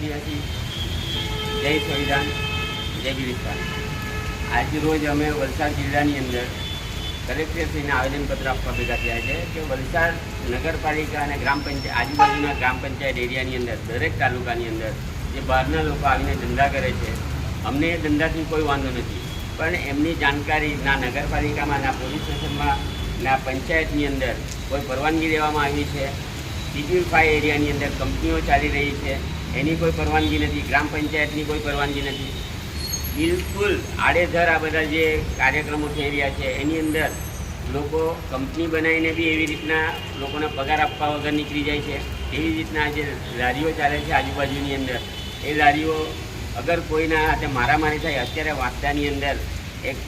આદિવાસી જય સંવિધાન જય વિવિધતા આજે રોજ અમે વલસાડ જિલ્લાની અંદર કલેક્ટરશ્રીને આવેદનપત્ર આપવા ભેગા થયા છે કે વલસાડ નગરપાલિકા અને ગ્રામ પંચાયત, આજુબાજુના ગ્રામ પંચાયત એરિયાની અંદર, દરેક તાલુકાની અંદર જે બહારના લોકો આવીને ધંધા કરે છે, અમને એ ધંધાથી કોઈ વાંધો નથી. પણ એમની જાણકારી ના નગરપાલિકામાં, ના પોલીસ સ્ટેશનમાં, ના પંચાયતની અંદર કોઈ પરવાનગી લેવામાં આવી છે. શિડ્યુલ ફાઈ એરિયાની અંદર કંપનીઓ ચાલી રહી છે. એની કોઈ પરવાનગી નથી, ગ્રામ પંચાયતની કોઈ પરવાનગી નથી. બિલકુલ આડેધર આ બધા જે કાર્યક્રમો થઈ રહ્યા છે, એની અંદર લોકો કંપની બનાવીને બી એવી રીતના લોકોને પગાર આપવા વગર નીકળી જાય છે. એવી રીતના જે લારીઓ ચાલે છે આજુબાજુની અંદર. એ લારીઓ અગર કોઈના હાથે મારામારી થાય, અત્યારે વાંસદાની અંદર એક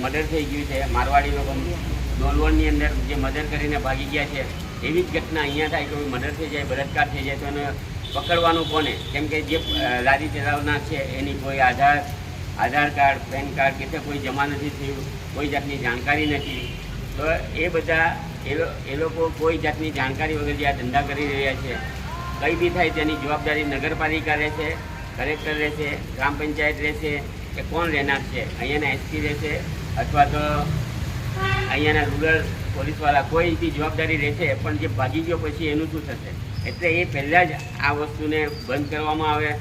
મર્ડર થઈ ગયું છે. મારવાડી લોકો ડોલવણની અંદર જે મર્ડર કરીને ભાગી ગયા છે. એવી જ ઘટના અહીંયા થાય કે મર્ડર થઈ જાય, બળાત્કાર થઈ જાય, તો એને પકડવાનું કોને? કેમ કે જે લારી ચલાવનાર છે, એની કોઈ Aadhaar Aadhaar card, pan card કે કોઈ જમા નથી થયું, કોઈ જાતની જાણકારી નથી. તો એ બધા એ લોકો કોઈ જાતની જાણકારી વગર જે આ ધંધા કરી રહ્યા છે, કંઈ બી થાય તેની જવાબદારી નગરપાલિકા રહેશે, કલેક્ટર રહેશે, ગ્રામ પંચાયત રહેશે, કે કોણ રહેનાર છે? અહીંયાના એસપી રહેશે, અથવા તો અહીંયાના રૂરલ પોલીસવાળા, કોઈ બી જવાબદારી રહેશે, પણ જે ભાગી ગયો પછી એનું શું થશે? એટલે એ પહેલાં જ આ વસ્તુને બંધ કરવામાં આવે.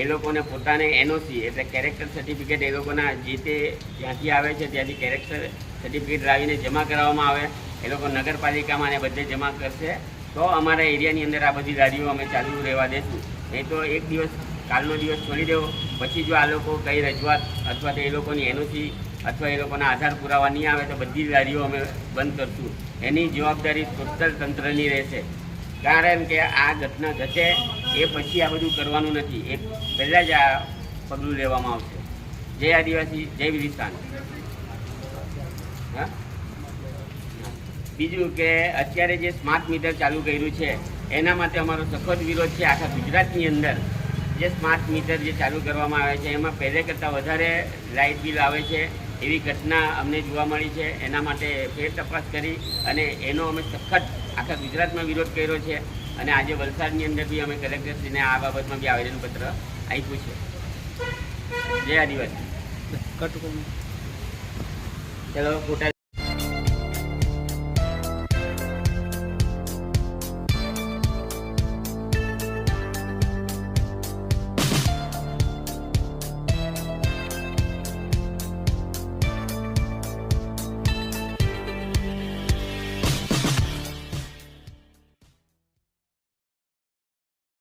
એ લોકોને પોતાને એનઓસી એટલે કેરેક્ટર સર્ટિફિકેટ એ લોકોના જે તે જ્યાંથી આવે છે ત્યાંથી કેરેક્ટર સર્ટિફિકેટ લાવીને જમા કરાવવામાં આવે. એ લોકો નગરપાલિકામાં અને બધે જમા કરશે. તો અમારા એરિયાની અંદર આ બધી ગાડીઓ અમે ચાલુ રહેવા દઈશું નહીં તો એક દિવસ, કાલનો દિવસ છોડી દેવો. પછી જો આ લોકો કંઈ રજૂઆત અથવા તો એ લોકોની એનઓસી અથવા એ લોકોના આધાર પુરાવા નહીં આવે તો બધી લારીઓ અમે બંધ કરશું. એની જવાબદારી ટોટલ તંત્રની રહેશે. કારણ કે આ ઘટના ઘટે એ પછી આ બધું કરવાનું નથી. એ પહેલાં જ આ પગલું લેવામાં આવશે. જય આદિવાસી, જય વિધિસ્થાન હા? બીજું કે અત્યારે જે સ્માર્ટ મીટર ચાલુ કર્યું છે, એના માટે અમારો સખત વિરોધ છે આખા ગુજરાતની અંદર. જે સ્માર્ટ મીટર જે ચાલુ કરવામાં આવે છે, એમાં પહેલે કરતાં વધારે લાઇટ બિલ આવે છે. એવી ઘટના અમને જોવા મળી છે. એના માટે ફેર તપાસ કરી અને એનો અમે સખત આખા ગુજરાતમાં વિરોધ કર્યો છે અને આજે વલસાડની અંદર બી અમે કલેક્ટરશ્રીને આ બાબતમાં બી આવેદનપત્ર આપ્યું છે. જય આદિવાસી. ચલો ફોટા